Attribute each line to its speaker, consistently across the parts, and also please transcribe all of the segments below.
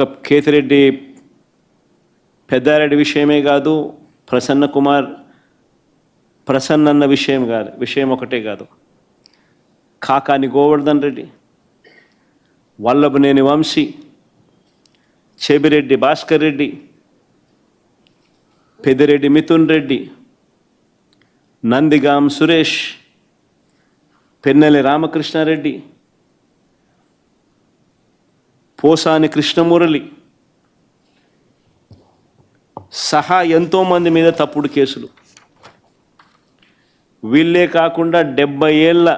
Speaker 1: ఒక కేతిరెడ్డి పెద్దారెడ్డి విషయమే కాదు ప్రసన్న కుమార్ ప్రసన్న అన్న విషయం కాదు విషయం ఒకటే కాదు. కాకాని గోవర్ధన్ రెడ్డి వల్లభనేని వంశీ చెబిరెడ్డి భాస్కర్ రెడ్డి పెదిరెడ్డి మిథున్ రెడ్డి నందిగాం సురేష్ పెన్నెలి రామకృష్ణారెడ్డి పోసాని కృష్ణమురళి సహా ఎంతోమంది మీద తప్పుడు కేసులు. వీళ్ళే కాకుండా డెబ్బై ఏళ్ళ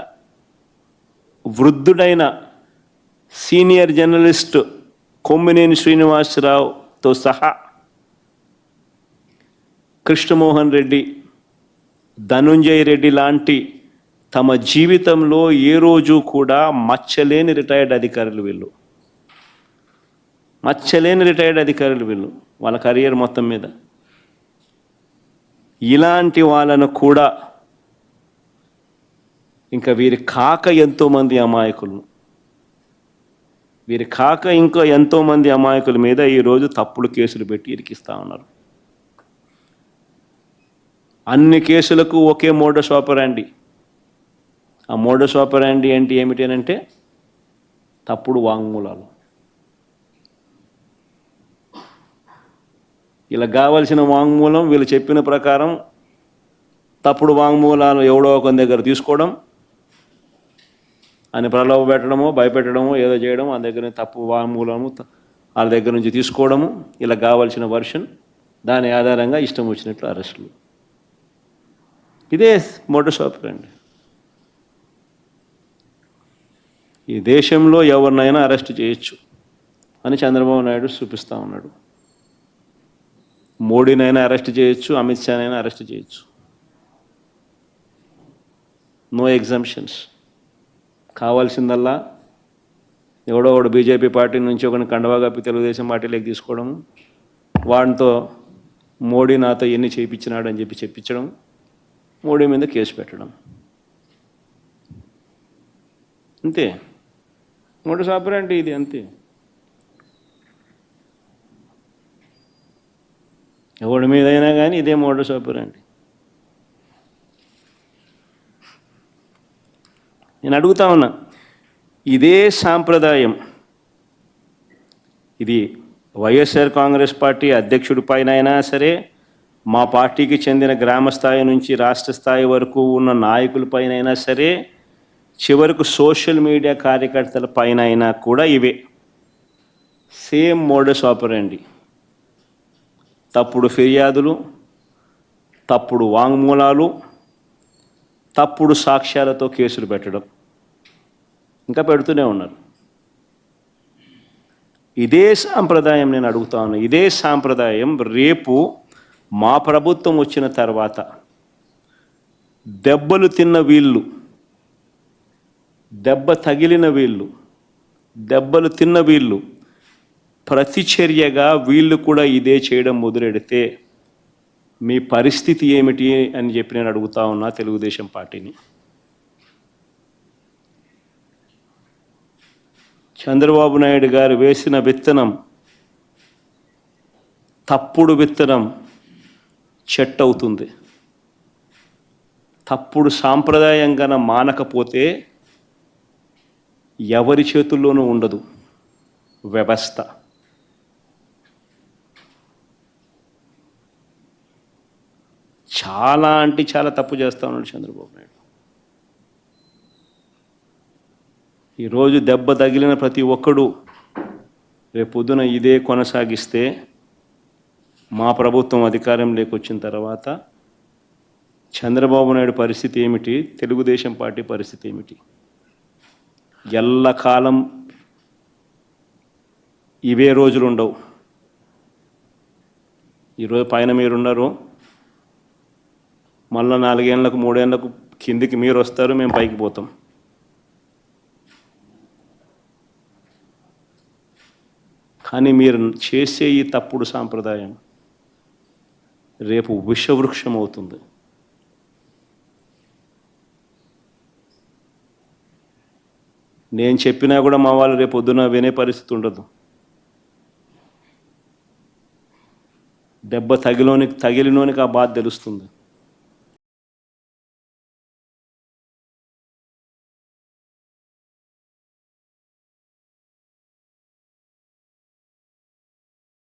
Speaker 1: వృద్ధుడైన సీనియర్ జర్నలిస్ట్ కొమ్మినేని శ్రీనివాసరావుతో సహా కృష్ణమోహన్ రెడ్డి ధనుంజయ్ రెడ్డి లాంటి తమ జీవితంలో ఏ రోజు కూడా మచ్చలేని రిటైర్డ్ అధికారులు వీళ్ళు. మచ్చలేని రిటైర్డ్ అధికారులు వీళ్ళు వాళ్ళ కెరియర్ మొత్తం మీద. ఇలాంటి వాళ్ళను కూడా ఇంకా వీరి కాక ఎంతోమంది అమాయకులు. వీరి కాక ఇంకా ఎంతోమంది అమాయకుల మీద ఈరోజు తప్పుడు కేసులు పెట్టి ఇరికిస్తా ఉన్నారు. అన్ని కేసులకు ఒకే మోడస్ ఆపరాండి. ఆ మోడస్ ఆపరాండి ఏంటి ఏమిటి అని అంటే తప్పుడు వాంగ్మూలాలు. ఇలా కావలసిన వాంగ్మూలం వీళ్ళు చెప్పిన ప్రకారం తప్పుడు వాంగ్మూలాలు ఎవడో ఒక దగ్గర తీసుకోవడం అని ప్రలోభ పెట్టడమో భయపెట్టడమో ఏదో చేయడం ఆ దగ్గర నుంచి తప్పు వాంగ్మూలము వాళ్ళ దగ్గర నుంచి తీసుకోవడము ఇలా కావాల్సిన వర్షన్ దాని ఆధారంగా ఇష్టం వచ్చినట్లు అరెస్టులు. ఇదే మోటార్ షాప్ అండి ఈ దేశంలో ఎవరినైనా అరెస్ట్ చేయొచ్చు అని చంద్రబాబు నాయుడు చూపిస్తూ ఉన్నాడు. మోడీనైనా అరెస్ట్ చేయొచ్చు అమిత్ షానైనా అరెస్ట్ చేయొచ్చు. నో ఎగ్జామ్షన్స్ కావాల్సిందల్లా ఎవడో ఒకడు బీజేపీ పార్టీ నుంచి ఒకరిని కండవా కప్పి తెలుగుదేశం పార్టీలోకి తీసుకోవడం వాడితో మోడీ నాతో ఎన్ని చేయించినాడు అని చెప్పి చెప్పించడం మోడీ మీద కేసు పెట్టడం. అంతే. మోడీ సాపర్ అంటే ఇది అంతే. ఎవడి మీదైనా కానీ ఇదే మోడల్ సాపర్ అండి. నేను అడుగుతా ఉన్నా ఇదే సాంప్రదాయం ఇది వైఎస్ఆర్ కాంగ్రెస్ పార్టీ అధ్యక్షుడి పైన అయినా సరే మా పార్టీకి చెందిన గ్రామ స్థాయి నుంచి రాష్ట్ర స్థాయి వరకు ఉన్న నాయకుల పైన అయినా సరే చివరకు సోషల్ మీడియా కార్యకర్తల పైన అయినా కూడా ఇవే. సేమ్ మోడస్ ఆపరండి తప్పుడు ఫిర్యాదులు తప్పుడు వాంగ్మూలాలు తప్పుడు సాక్ష్యాలతో కేసులు పెట్టడం. ఇంకా పెడుతూనే ఉన్నారు. ఇదే సాంప్రదాయం నేను అడుగుతాను ఇదే సాంప్రదాయం రేపు మా ప్రభుత్వం వచ్చిన తర్వాత దెబ్బలు తిన్న వీళ్ళు దెబ్బ తగిలిన వీళ్ళు దెబ్బలు తిన్న వీళ్ళు ప్రతిచర్యగా వీళ్ళు కూడా ఇదే చేయడం మొదలెడితే మీ పరిస్థితి ఏమిటి అని చెప్పి నేను అడుగుతా ఉన్నా తెలుగుదేశం పార్టీని. చంద్రబాబు నాయుడు గారు వేసిన విత్తనం తప్పుడు విత్తనం చెట్టు అవుతుంది. తప్పుడు సాంప్రదాయంగా మానకపోతే ఎవరి చేతుల్లోనూ ఉండదు. వ్యవస్థ. చాలా అంటే చాలా తప్పు చేస్తా ఉన్నాడు చంద్రబాబు నాయుడు. ఈరోజు దెబ్బ తగిలిన ప్రతి ఒక్కడు రేపు పొద్దున ఇదే కొనసాగిస్తే మా ప్రభుత్వం అధికారంలోకి వచ్చిన తర్వాత చంద్రబాబు నాయుడు పరిస్థితి ఏమిటి? తెలుగుదేశం పార్టీ పరిస్థితి ఏమిటి? ఎల్లకాలం ఇవే రోజులు ఉండవు ఈరోజు పైన మీరున్నారు మళ్ళీ నాలుగేళ్ళకు మూడేళ్ళకు కిందికి మీరు వస్తారు మేము పైకి పోతాం. కానీ మీరు చేసే ఈ తప్పుడు సాంప్రదాయం రేపు విషవృక్షం అవుతుంది. నేను చెప్పినా కూడా మా వాళ్ళు రేపు పొద్దున వినే పరిస్థితి ఉండదు. దెబ్బ తగిలోనికి తగిలినోనికి ఆ బాధ తెలుస్తుంది.